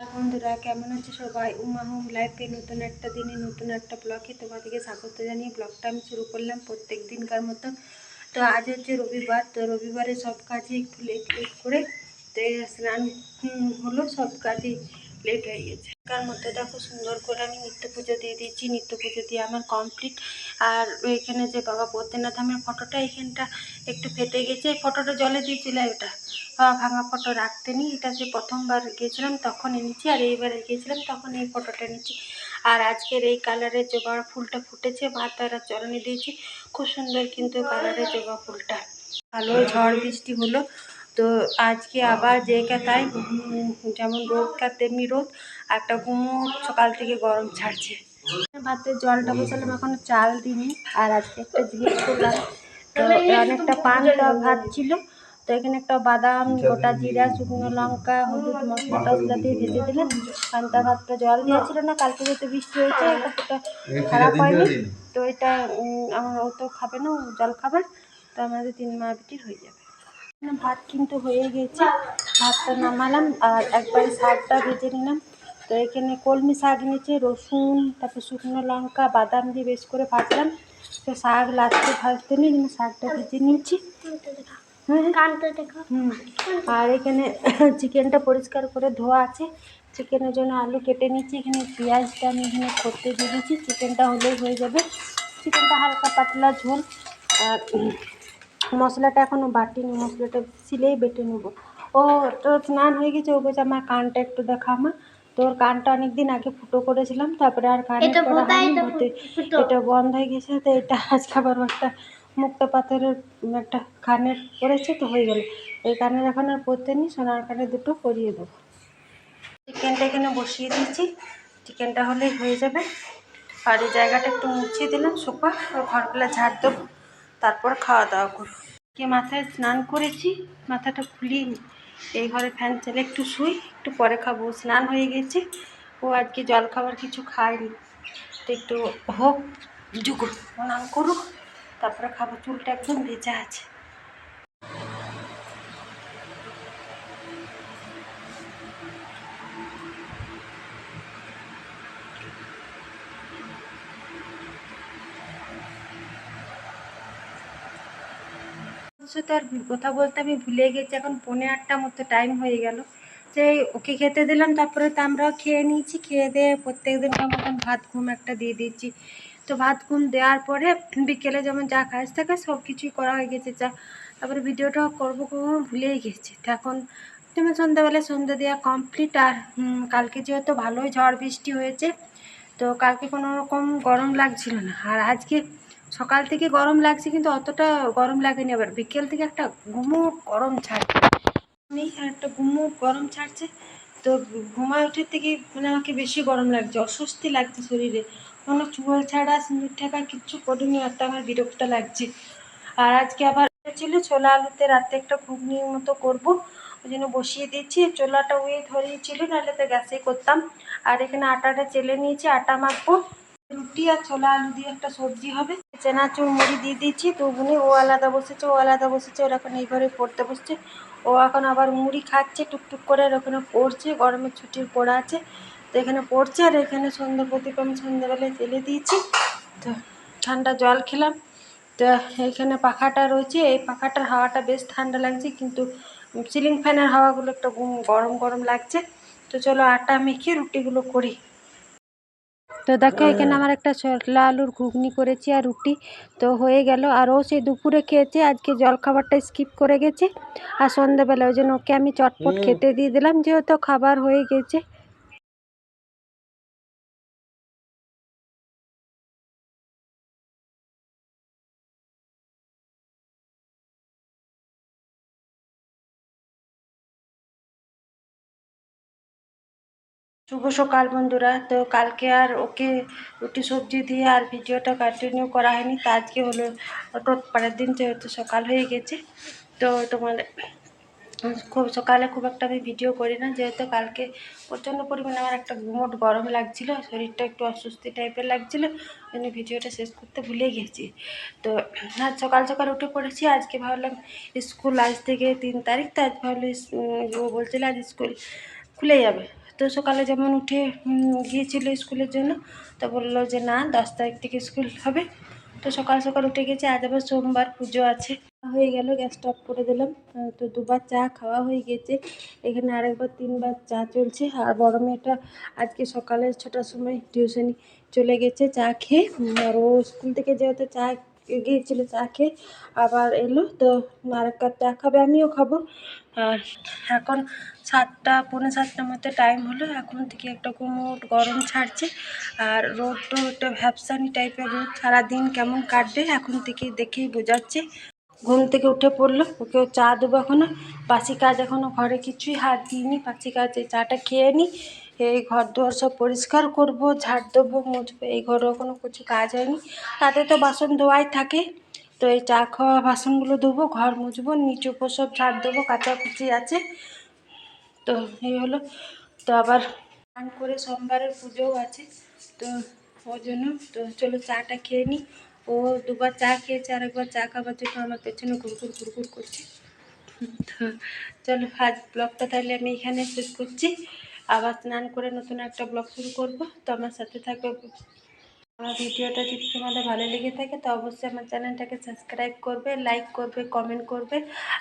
বন্ধুরা, কেমন আছে সবাই? উমা হোম লাইফে নতুন একটা দিনে, নতুন একটা ব্লগে তোমাদেরকে স্বাগত জানিয়ে ব্লগটা আমি শুরু করলাম প্রত্যেক দিনকার মতো তো আজ হচ্ছে রবিবার, তো রবিবারে সব কাজে একটু লেট করে তো স্নান হলো সব কাজে লেট হয়ে গেছে। তার মধ্যে দেখো সুন্দর করে আমি নিত্য পুজো দিয়ে দিয়েছি, নিত্য পুজো দিয়ে আমার কমপ্লিট আর এখানে যে বাবা বদ্রীনাথ আমার ফটোটা এখানটা একটু ফেটে গেছে, এই ফটোটা জলে দিয়েছিল ওটা। বাবা ভাঙা ফটো রাখতে নি এটা যে প্রথমবার গিয়েছিলাম তখন এনেছি, আর এইবারে গিয়েছিলাম তখন এই ফটোটা এনেছি। আর আজকের এই কালারের জবা ফুলটা ফুটেছে, মা তারা চরণে দিয়েছি, খুব সুন্দর কিন্তু কালারের জবা ফুলটা। ভালো ঝড় বৃষ্টি হলো তো আজকে আবার যে তাই যেমন রোদকার তেমনি রোদ আর একটা গুমোট সকাল থেকে গরম ছাড়ছে। ভাতের জলটা বসালাম এখনও চাল দিইনি আর আজকে একটা জিনিস করলাম তো অনেকটা পান্তা ভাত ছিল তো এখানে একটা বাদাম গোটা জিরা শুকনো লঙ্কা হলুদ মশলা টসলা দিয়ে ভেজে দিলাম। পান্তা ভাতটা জল দেওয়া ছিল না কালকে যেহেতু বৃষ্টি হয়েছে কতটা খারাপ হয়নি। তো এটা আমার ও তো খাবে না জল খাবার তো আমাদের তিন মা বিটির হয়ে যাবে। ভাত কিন্তু হয়ে গেছে। ভাতটা নামালাম আর একবারে শাকটা ভেজে নিলাম। তো এখানে কলমি শাক নিয়েছে রসুন তারপর শুকনো লঙ্কা বাদাম দিয়ে বেশ করে ভাজলাম। তো শাক লাস্টে ভাজতে নিই কিন্তু শাকটা ভেজে নিয়েছি। হ্যাঁ। হুম। আর এখানে চিকেনটা পরিষ্কার করে ধোয়া আছে। চিকেনের জন্য আলু কেটে নিচ্ছি এখানে পেঁয়াজটা আমি এখানে করতে দিয়ে দিচ্ছি চিকেনটা হলেই হয়ে যাবে। চিকেনটা হালকা পাতলা ঝোল। আর মশলাটা এখনও বাটিনি মশলাটা সিলেই বেটে নেব। ও তো স্নান হয়ে গেছে ও বলছে আমার কানটা একটু দেখা আমার তোর কানটা অনেক দিন আগে ফুটো করেছিলাম তারপরে আর কানে এটা বন্ধ হয়ে গেছে তো এটা আজকে আবার একটা মুক্তা পাথরের একটা কানের পড়েছে তো হয়ে গেল। এই কানের এখন আর পরতে নি সোনার কানে দুটো পরিয়ে দেবো। চিকেনটা এখানে বসিয়ে দিয়েছি চিকেনটা হলেই হয়ে যাবে। আর এই জায়গাটা একটু মুছিয়ে দিলাম সোফা ঘরগুলো ঝাড় দেবো। তারপর খাওয়া দাওয়া করো। কে মাথায় স্নান করেছি, মাথাটা খুলিয়ে এই ঘরে ফ্যান চালে একটু শুই, একটু পরে খাব। স্নান হয়ে গেছে, ও আজকে জল খাবার কিছু খায়নি। তো একটু হোক যুগ স্নান করুক, তারপরে খাব। চুলটা একদম ভেজা আছে। সাথে আর কথা বলতে আমি ভুলে গেছি। এখন পৌনে আটটা মতো টাইম হয়ে গেল। যে ওকে খেতে দিলাম। তারপরে তো আমরাও খেয়ে নিয়েছি। খেয়ে দিয়ে প্রত্যেক দিনকার মতন ভাত, ঘুম একটা দিয়ে দিয়েছি। তো ভাত, ঘুম দেওয়ার পরে বিকেলে যেমন যা কাজ থাকে সব কিছুই করা হয়ে গেছে যা। তারপরে ভিডিওটাও করব করব ভুলেই গেছি। তো এখন যেমন সন্ধ্যাবেলা সন্ধ্যা দেওয়া কমপ্লিট আর কালকে যেহেতু ভালোই ঝড় বৃষ্টি হয়েছে, তো কালকে কোনো রকম গরম লাগছিল না। আর আজকে সকাল থেকে গরম লাগছে কিন্তু অতটা গরম লাগেনি আবার। বিকেল থেকে একটা গুমোট গরম ছাড়ছে। একটা গুমোট গরম ছাড়ছে। তো ঘুমায় ওঠার থেকে মানে আমাকে বেশি গরম লাগছে, অস্বস্তি লাগছে শরীরে। কোনো চুল ছাড়া, সিঁদুর ঠাকা কিচ্ছু করিনি আর আমার বিরক্ত লাগছে। আর আজকে আবার ছিল, ছোলা আলুতে রাতে একটা ঘুগনির মতো করব। ওই জন্য বসিয়ে দিয়েছি। ছোলাটা ওয়েট হয়েছিল নাহলে তো গ্যাসে করতাম। আর এখানে আটাটা চেলে নিয়েছি, আটা মাখবো। রুটি আর ছোলা আলু দিয়ে একটা সবজি হবে। চেনাচুর মুড়ি দিয়ে দিয়েছি, তো উনি ও আলাদা বসেছে, ও আলাদা বসেছে, ওর এখন এই ঘরে পড়তে বসছে। ও এখন আবার মুড়ি খাচ্ছে, টুকটুক করে আর ওখানে পড়ছে গরমের ছুটির পড়া আছে, তো এখানে পড়ছে আর এখানে সন্ধ্যা প্রদীপ আমি সন্ধ্যাবেলায় জেলে দিয়েছি। তো ঠান্ডা জল খেলাম, তো এইখানে পাখাটা রয়েছে, এই পাখাটার হাওয়াটা বেশ ঠান্ডা লাগছে, কিন্তু সিলিং ফ্যানের হাওয়াগুলো একটু গরম গরম লাগছে। তো চলো আটা মেখে রুটিগুলো করি। তো দেখো এখানে আমার একটা ছোটলা আলুর ঘুগনি করেছি আর রুটি। তো হয়ে গেল। আর ও সেই দুপুরে খেয়েছে আজকে জলখাবারটা স্কিপ করে গেছে। আর সন্ধ্যেবেলা ওই জন্য ওকে আমি চটপট খেতে দিয়ে দিলাম যেহেতু খাবার হয়ে গেছে। শুভ সকাল বন্ধুরা। তো কালকে আর ওকে রুটি, সবজি দিয়ে আর ভিডিওটা কন্টিনিউ করা হয়নি। তা আজকে হলো টোট পরের দিন যেহেতু সকাল হয়ে গেছে, তো তোমার খুব সকালে খুব একটা আমি ভিডিও করি না। যেহেতু কালকে প্রচণ্ড পরিমাণে আমার একটা গুমোট গরম লাগছিল, শরীরটা একটু অস্বস্তি টাইপের লাগছিল ওই ভিডিওটা শেষ করতে ভুলে গেছি। তো আজ সকাল সকাল উঠে পড়েছি, আজকে ভাবলাম স্কুল আজ থেকে তিন তারিখ, তো আজ ভাবলাম ও বলছিল আজ স্কুল খুলে যাবে। তো সকালে যেমন উঠে গিয়েছিল স্কুলের জন্য, তো বলল যে না, দশ তারিখ থেকে স্কুল হবে। তো সকাল সকাল উঠে গেছে, আজ আবার সোমবার পুজো আছে। হয়ে গেল গ্যাসটা অফ করে দিলাম। তো দুবার চা খাওয়া হয়ে গেছে। এখানে আরেকবার তিনবার চা চলছে। আর বড় মেয়েটা আজকে সকালে ছটার সময় টিউশনি চলে গেছে চা খেয়ে। আর ও স্কুল থেকে যেহেতু চা গিয়েছিল চা খেয়ে আবার এলো, তো আরেক কাপ আমিও খাব। আর এখন সাতটা, পৌনে সাতটার মতো টাইম হলো, এখন থেকে একটা গুমোট গরম ছাড়ছে। আর রোদটা একটা ভ্যাপসানি টাইপের রোদ, সারাদিন কেমন কাটবে, এখন থেকে দেখেই বোঝাচ্ছে। ঘুম থেকে উঠে পড়ল, ওকেও চা দেবো এখনও। বাসি কাজ এখনও ঘরে কিছুই হাত দিইনি বাসি কাজ এই চাটা খেয়ে নিই এই ঘর দুয়ার সব পরিষ্কার করব, ঝাড় দেবো, মুছবো। এই ঘরেও কোনো কিছু কাজ হয়নি। তাতে তো বাসন ধোয়াই থাকে। তো এই চা খাওয়া বাসনগুলো ধোবো, ঘর মুছবো, নিচু উপর সব ঝাড় দেবো কাচাকুচি আছে। তো এই হলো। তো আবার স্নান করে সোমবারের পুজোও আছে। তো ওই জন্য তো চলো চাটা খেয়ে নিই। ও দুবার চা খেয়েছে, আর একবার চা খাবার জন্য আমার পেছনে ঘুরঘুর ঘুরঘুর করছে। তো চলো, আজ ব্লগটা তাহলে আমি এখানে শেষ করছি। আবার স্নান করে নতুন একটা ব্লগ শুরু করব। তো আমার সাথে থাকবে আমার ভিডিওটা যদি তোমাদের ভালো লেগে থাকে, তো অবশ্যই আমার চ্যানেলটাকে সাবস্ক্রাইব করবে, লাইক করবে, কমেন্ট করবে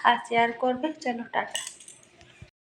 আর শেয়ার করবে। চলো, টাটা।